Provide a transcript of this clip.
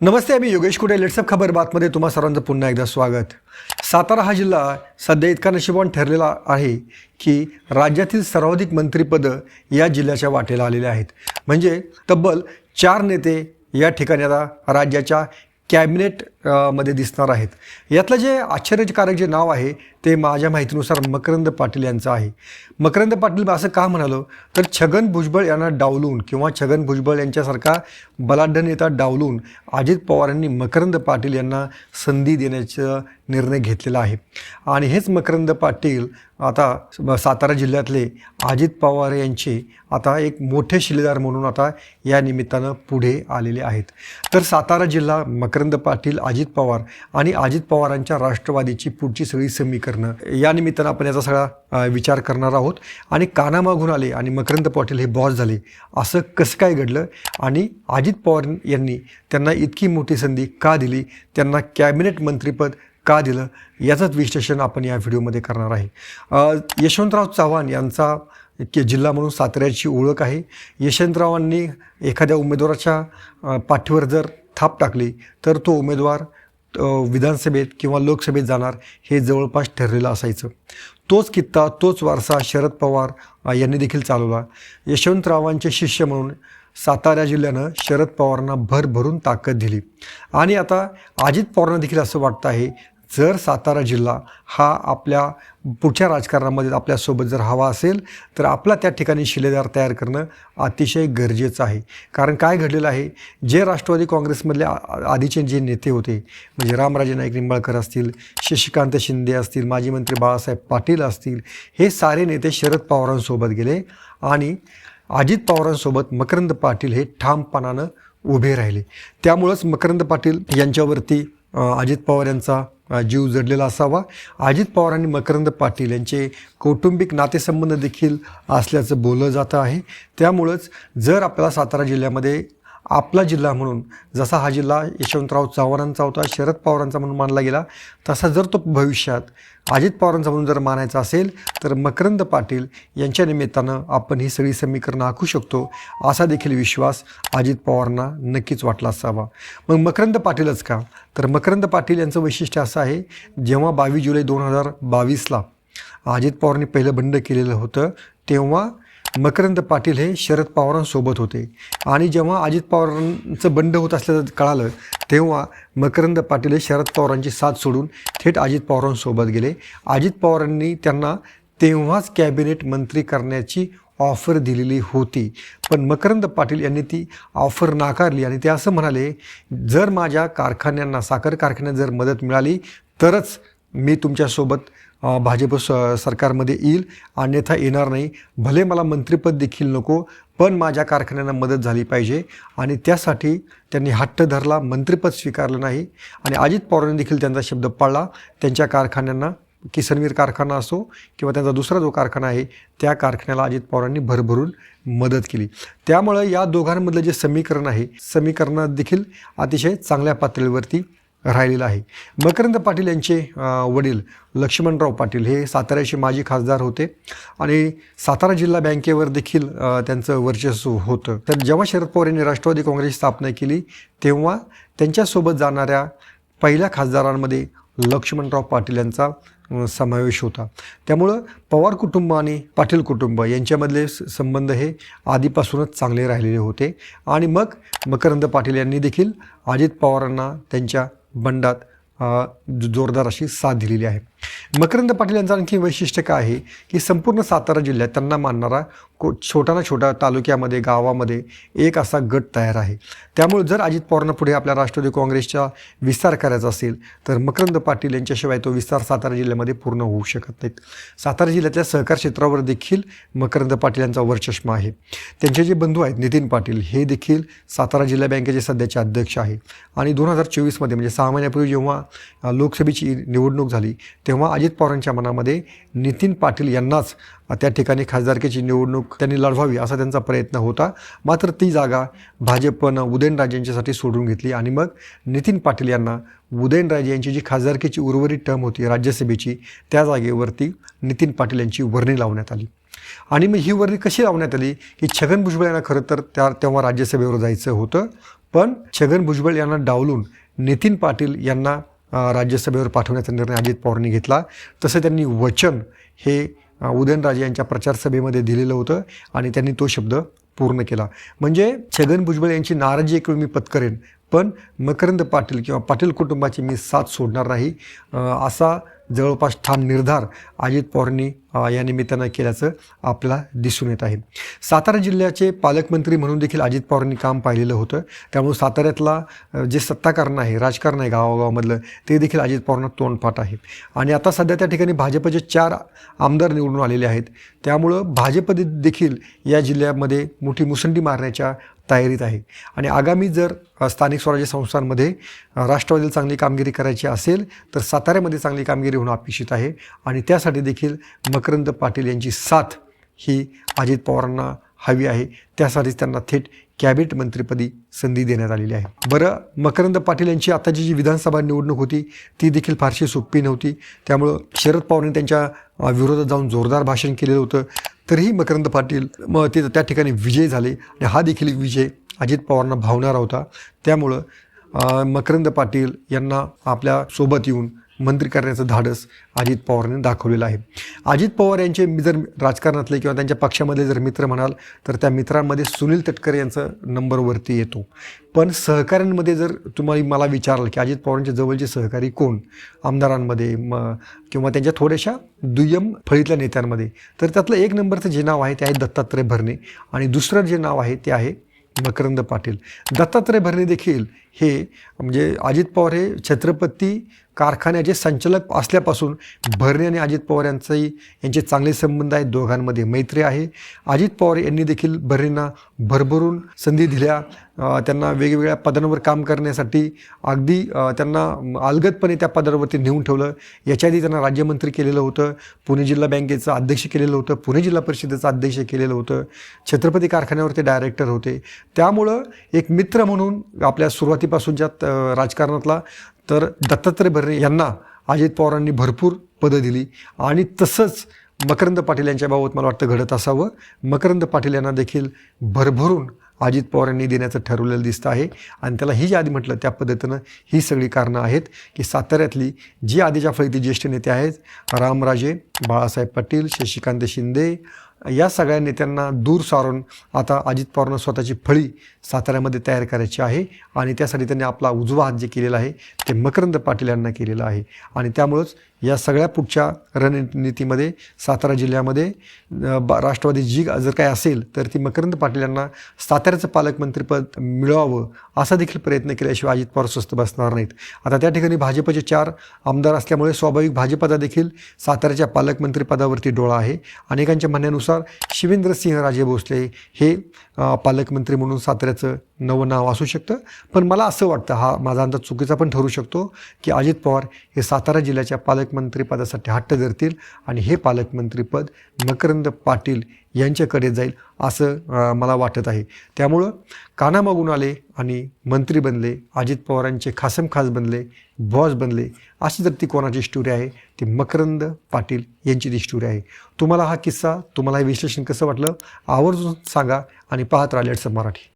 नमस्ते मी योगेश कुटे लेट्सअप खबर बातमध्ये तुम्हा सर्वांचं पुन्हा एकदा स्वागत. सातारा हा जिल्हा सध्या इतका नशिबान ठरलेला आहे की राज्यातील सर्वाधिक मंत्रिपदं या जिल्ह्याच्या वाटेला आलेले आहेत. म्हणजे तब्बल चार नेते या ठिकाणी आता राज्याच्या कॅबिनेटमध्ये दिसणार आहेत. यातलं जे आश्चर्यकारक जे नाव आहे ते माझ्या माहितीनुसार मकरंद पाटील यांचं आहे. मकरंद पाटील असं का म्हणालो? तर छगन भुजबळ यांना डावलून किंवा छगन भुजबळ यांच्यासारखा बलाढ्य नेता डावलून अजित पवारांनी मकरंद पाटील यांना संधी देण्याचा निर्णय घेतलेला आहे. आणि हेच मकरंद पाटील आता सातारा जिल्ह्यातले अजित पवार यांचे आता एक मोठे शिलेदार म्हणून आता या निमित्तानं पुढे आलेले आहेत. तर सातारा जिल्हा मकरंद पाटील अजित पवार आणि अजित पवारांच्या राष्ट्रवादीची पुढची सगळी समीकरण या निमित्तानं आपण याचा सगळा विचार करणार आहोत. आणि कानामागून आले आणि मकरंद पाटील हे बॉस झाले. असं कसं काय घडलं? आणि अजित पवार यांनी त्यांना इतकी मोठी संधी का दिली? त्यांना कॅबिनेट मंत्रीपद का दिलं? याचंच विश्लेषण आपण या व्हिडिओमध्ये करणार आहे. यशवंतराव चव्हाण यांचा की जिल्हा म्हणून साताऱ्याची ओळख आहे. यशवंतरावांनी एखाद्या उमेदवाराच्या पाठीवर जर थाप टाकली तर तो उमेदवार विधानसभेत किंवा लोकसभेत जाणार हे जवळपास ठरलेलं असायचं. तोच कित्ता तोच वारसा शरद पवार यांनी देखील चालवला. यशवंतरावांचे शिष्य म्हणून सातारा जिल्ह्यानं शरद पवारांना भरभरून ताकद दिली. आणि आता अजित पवारांना देखील असं वाटतं आहे जर सातारा जिल्हा हा आपल्या पुढच्या राजकारणामध्ये आपल्यासोबत जर हवा असेल तर आपला त्या ठिकाणी शिलेदार तयार करणं अतिशय गरजेचं आहे. कारण काय घडलेलं आहे? जे राष्ट्रवादी काँग्रेसमधले आ- आधीचे जे नेते होते म्हणजे रामराजे नाईक निंबाळकर असतील शशिकांत शिंदे असतील माजी मंत्री बाळासाहेब पाटील असतील हे सारे नेते शरद पवारांसोबत गेले आणि अजित पवारांसोबत मकरंद पाटील हे ठामपणानं उभे राहिले. त्यामुळंच मकरंद पाटील यांच्यावरती अजित पवार यांचा जीव जडलेला असावा. अजित पवार आणि मकरंद पाटील यांचे कौटुंबिक नातेसंबंध देखील असल्याचं बोललं जातं आहे. त्यामुळंच जर आपल्याला सातारा जिल्ह्यामध्ये आपला जिल्हा म्हणून जसा हा जिल्हा यशवंतराव चव्हाणांचा होता शरद पवारांचा म्हणून मानला गेला तसा जर तो भविष्यात अजित पवारांचा म्हणून जर मानायचा असेल तर मकरंद पाटील यांच्या निमित्तानं आपण ही सगळी समीकरणं आखू शकतो असा देखील विश्वास अजित पवारांना नक्कीच वाटला असावा. मग मकरंद पाटीलच का? तर मकरंद पाटील यांचं वैशिष्ट्य असं आहे जेव्हा बावीस जुलै दोन हजार बावीसला अजित पवारांनी पहिलं बंड केलेलं होतं तेव्हा मकरंद पाटील हे शरद पवारांसोबत होते. आणि जेव्हा अजित पवारांचं बंड होत असल्याचं कळालं तेव्हा मकरंद पाटील हे शरद पवारांची साथ सोडून थेट अजित पवारांसोबत गेले. अजित पवारांनी त्यांना तेव्हाच कॅबिनेट मंत्री करण्याची ऑफर दिलेली होती. पण मकरंद पाटील यांनी ती ऑफर नाकारली आणि ते असं म्हणाले जर माझ्या कारखान्यांना साखर कारखान्यात जर मदत मिळाली तरच मी तुमच्यासोबत भाजप स सरकारमध्ये येईल अन्यथा येणार नाही. भले मला मंत्रिपद देखील नको पण माझ्या कारखान्यांना मदत झाली पाहिजे. आणि त्यासाठी त्यांनी हट्ट धरला मंत्रिपद स्वीकारलं नाही. आणि अजित पवारांनी देखील त्यांचा शब्द पाळला. त्यांच्या कारखान्यांना किसनवीर कारखाना असो किंवा त्यांचा दुसरा जो कारखाना आहे त्या कारखान्याला अजित पवारांनी भरभरून मदत केली. त्यामुळं या दोघांमधलं जे समीकरण आहे समीकरणात देखील अतिशय चांगल्या पातळीवरती राहिलेलं आहे. मकरंद पाटील यांचे वडील लक्ष्मणराव पाटील हे साताऱ्याचे माजी खासदार होते आणि सातारा जिल्हा बँकेवर देखील त्यांचं वर्चस्व होतं. तर जेव्हा शरद पवार यांनी राष्ट्रवादी काँग्रेसची स्थापना केली तेव्हा त्यांच्यासोबत जाणाऱ्या पहिल्या खासदारांमध्ये लक्ष्मणराव पाटील यांचा समावेश होता. त्यामुळं पवार कुटुंब आणि पाटील कुटुंब यांच्यामधले स- संबंध हे आधीपासूनच चांगले राहिलेले होते. आणि मग मकरंद पाटील यांनी देखील अजित पवारांना त्यांच्या बंडात जो- जोरदार अशी साथ दिलेली आहे. मकरंद पाटील यांचं आणखी वैशिष्ट्य काय आहे? की संपूर्ण सातारा जिल्ह्यात त्यांना मानणारा को छोटा ना छोटा तालुक्यामध्ये गावामध्ये एक असा गट तयार आहे. त्यामुळे जर अजित पवारांना पुढे आपल्या राष्ट्रवादी काँग्रेसचा विस्तार करायचा असेल तर मकरंद पाटील यांच्याशिवाय तो विस्तार सातारा जिल्ह्यामध्ये पूर्ण होऊ शकत नाहीत. सातारा जिल्ह्यातल्या सहकार क्षेत्रावर देखील मकरंद पाटील यांचा वरचष्मा आहे. त्यांचे जे बंधू आहेत नितीन पाटील हे देखील सातारा जिल्हा बँकेचे सध्याचे अध्यक्ष आहे. आणि दोन हजार चोवीसमध्ये म्हणजे सहा महिन्यापूर्वी जेव्हा लोकसभेची निवडणूक झाली तेव्हा तेव्हा अजित पवारांच्या मनामध्ये नितीन पाटील यांनाच त्या ठिकाणी खासदारकीची निवडणूक त्यांनी लढवावी असा त्यांचा प्रयत्न होता. मात्र ती जागा भाजपनं उदयनराजेंच्यासाठी सोडून घेतली आणि मग नितीन पाटील यांना उदयनराजे यांची जी खासदारकीची उर्वरित टर्म होती राज्यसभेची त्या जागेवरती नितीन पाटील यांची वर्णी लावण्यात आली. आणि मग ही वर्णी कशी लावण्यात आली? की छगन भुजबळ यांना खरं तर त्या तेव्हा राज्यसभेवर जायचं होतं पण छगन भुजबळ यांना डावलून नितीन पाटील यांना राज्यसभेवर पाठवण्याचा निर्णय अजित पवारांनी घेतला. तसं त्यांनी वचन हे उदयनराजे यांच्या प्रचारसभेमध्ये दिलेलं होतं आणि त्यांनी तो शब्द पूर्ण केला. म्हणजे छगन भुजबळ यांची नाराजी एक मी पत्करेन पण मकरंद पाटील किंवा पाटील कुटुंबाची मी साथ सोडणार नाही. असा जवळपास ठाम निर्धार अजित पवारांनी या निमित्तानं केल्याचं आपला दिसून येत आहे. सातारा जिल्ह्याचे पालकमंत्री म्हणून देखील अजित पवारांनी काम पाहिलेलं होतं. त्यामुळे साताऱ्यातला जे सत्ताकारण आहे राजकारण आहे गावागावामधलं ते देखील अजित पवारांना तोंडपाठ आहे. आणि आता सध्या त्या ठिकाणी भाजपचे चार आमदार निवडून आलेले आहेत. त्यामुळं भाजप देखील या जिल्ह्यामध्ये मोठी मुसंडी मारण्याच्या तयारीत आहे. आणि आगामी जर स्थानिक स्वराज्य संस्थांमध्ये राष्ट्रवादीला चांगली कामगिरी करायची असेल तर साताऱ्यामध्ये चांगली कामगिरी होणं अपेक्षित आहे. आणि त्यासाठी देखील मकरंद पाटील यांची साथ ही अजित पवारांना हवी आहे. त्यासाठीच त्यांना थेट कॅबिनेट मंत्रिपदी संधी देण्यात आलेली आहे. बरं मकरंद पाटील यांची आताची जी विधानसभा निवडणूक होती ती देखील फारशी सोपी नव्हती. त्यामुळं शरद पवारांनी त्यांच्या विरोधात जाऊन जोरदार भाषण केलेलं होतं. तरीही मकरंद पाटील मग ते त्या ठिकाणी विजय झाले. आणि हा देखील विजय अजित पवारांना भावणारा होता. त्यामुळं मकरंद पाटील यांना आपल्यासोबत येऊन मंत्री करण्याचं धाडस अजित पवारांनी दाखवलेलं आहे. अजित पवार यांचे मी जर राजकारणातले किंवा त्यांच्या पक्षामधले जर मित्र म्हणाल तर त्या मित्रांमध्ये सुनील तटकरे यांचं नंबरवरती येतो. पण सहकाऱ्यांमध्ये जर तुम्हाला मला विचाराल की अजित पवारांच्या जवळचे सहकारी कोण? आमदारांमध्ये म किंवा त्यांच्या थोड्याशा दुय्यम फळीतल्या नेत्यांमध्ये तर त्यातलं एक नंबरचं जे नाव आहे ते आहे दत्तात्रय भरणे आणि दुसरं जे नाव आहे ते आहे मकरंद पाटील. दत्तात्रय भरणे देखील हे म्हणजे अजित पवार हे छत्रपती कारखान्याचे संचालक असल्यापासून भरणे आणि अजित पवार यांचाही यांचे चांगले संबंध आहेत. दोघांमध्ये मैत्री आहे. अजित पवार यांनी देखील भरणेंना भरभरून संधी दिल्या. त्यांना वेगवेगळ्या पदांवर काम करण्यासाठी अगदी त्यांना अलगदपणे त्या पदावरती नेऊन ठेवलं. याच्या आधी त्यांना राज्यमंत्री केलेलं होतं. पुणे जिल्हा बँकेचं अध्यक्ष केलेलं होतं. पुणे जिल्हा परिषदेचं अध्यक्ष केलेलं होतं. छत्रपती कारखान्यावर ते डायरेक्टर होते. त्यामुळं एक मित्र म्हणून आपल्या सुरुवातीपासूनच्या राजकारणातला तर दत्तात्रय भरणे यांना अजित पवारांनी भरपूर पदं दिली. आणि तसंच मकरंद पाटील यांच्याबाबत मला वाटतं घडत असावं. मकरंद पाटील यांना देखील भरभरून अजित पवार यांनी देण्याचं ठरवलेलं दिसतं आहे. आणि त्याला ही जी आधी म्हटलं त्या पद्धतीनं ही सगळी कारणं आहेत की साताऱ्यातली जी आधीच्या फळीतील ज्येष्ठ नेते आहेत रामराजे बाळासाहेब पाटील शशिकांत शिंदे या सगळ्या नेत्यांना दूर सारून आता अजित पवारांना स्वतःची फळी साताऱ्यामध्ये तयार करायची आहे आणि त्यासाठी त्यांनी आपला उजवा हात जे केलेला आहे ते मकरंद पाटील यांना केलेलं आहे. आणि त्यामुळंच या सगळ्या पुढच्या रणनीतीमध्ये सातारा जिल्ह्यामध्ये बा- राष्ट्रवादी जी जर काय असेल तर ती मकरंद पाटील यांना साताऱ्याचं पालकमंत्रीपद मिळवावं असा देखील प्रयत्न केल्याशिवाय अजित पवार स्वस्त बसणार नाहीत. आता त्या ठिकाणी भाजपचे चार आमदार असल्यामुळे स्वाभाविक भाजपचा देखील साताऱ्याच्या पालकमंत्रीपदावरती डोळा आहे. अनेकांच्या म्हणण्यानुसार शिवेंद्रसिंह राजे भोसले हे पालकमंत्री म्हणून साताऱ्याचं नवं नाव असू शकतं. पण मला असं वाटतं हा माझा अंदाज चुकीचा पण ठरू शकतो की अजित पवार हे सातारा जिल्ह्याच्या पालकमंत्रीपदासाठी हट्ट धरतील आणि हे पालकमंत्रीपद मकरंद पाटील यांच्याकडे जाईल असं मला वाटत आहे. त्यामुळं कानामागून आले आणि मंत्री बनले अजित पवारांचे खासम खास बनले बॉस बनले अशी जर ती कोणाची स्टोरी आहे ती मकरंद पाटील यांची ती स्टोरी आहे. तुम्हाला हा किस्सा तुम्हाला हे विश्लेषण कसं वाटलं आवर्जून सांगा. आणि पाहत राहिले मराठी.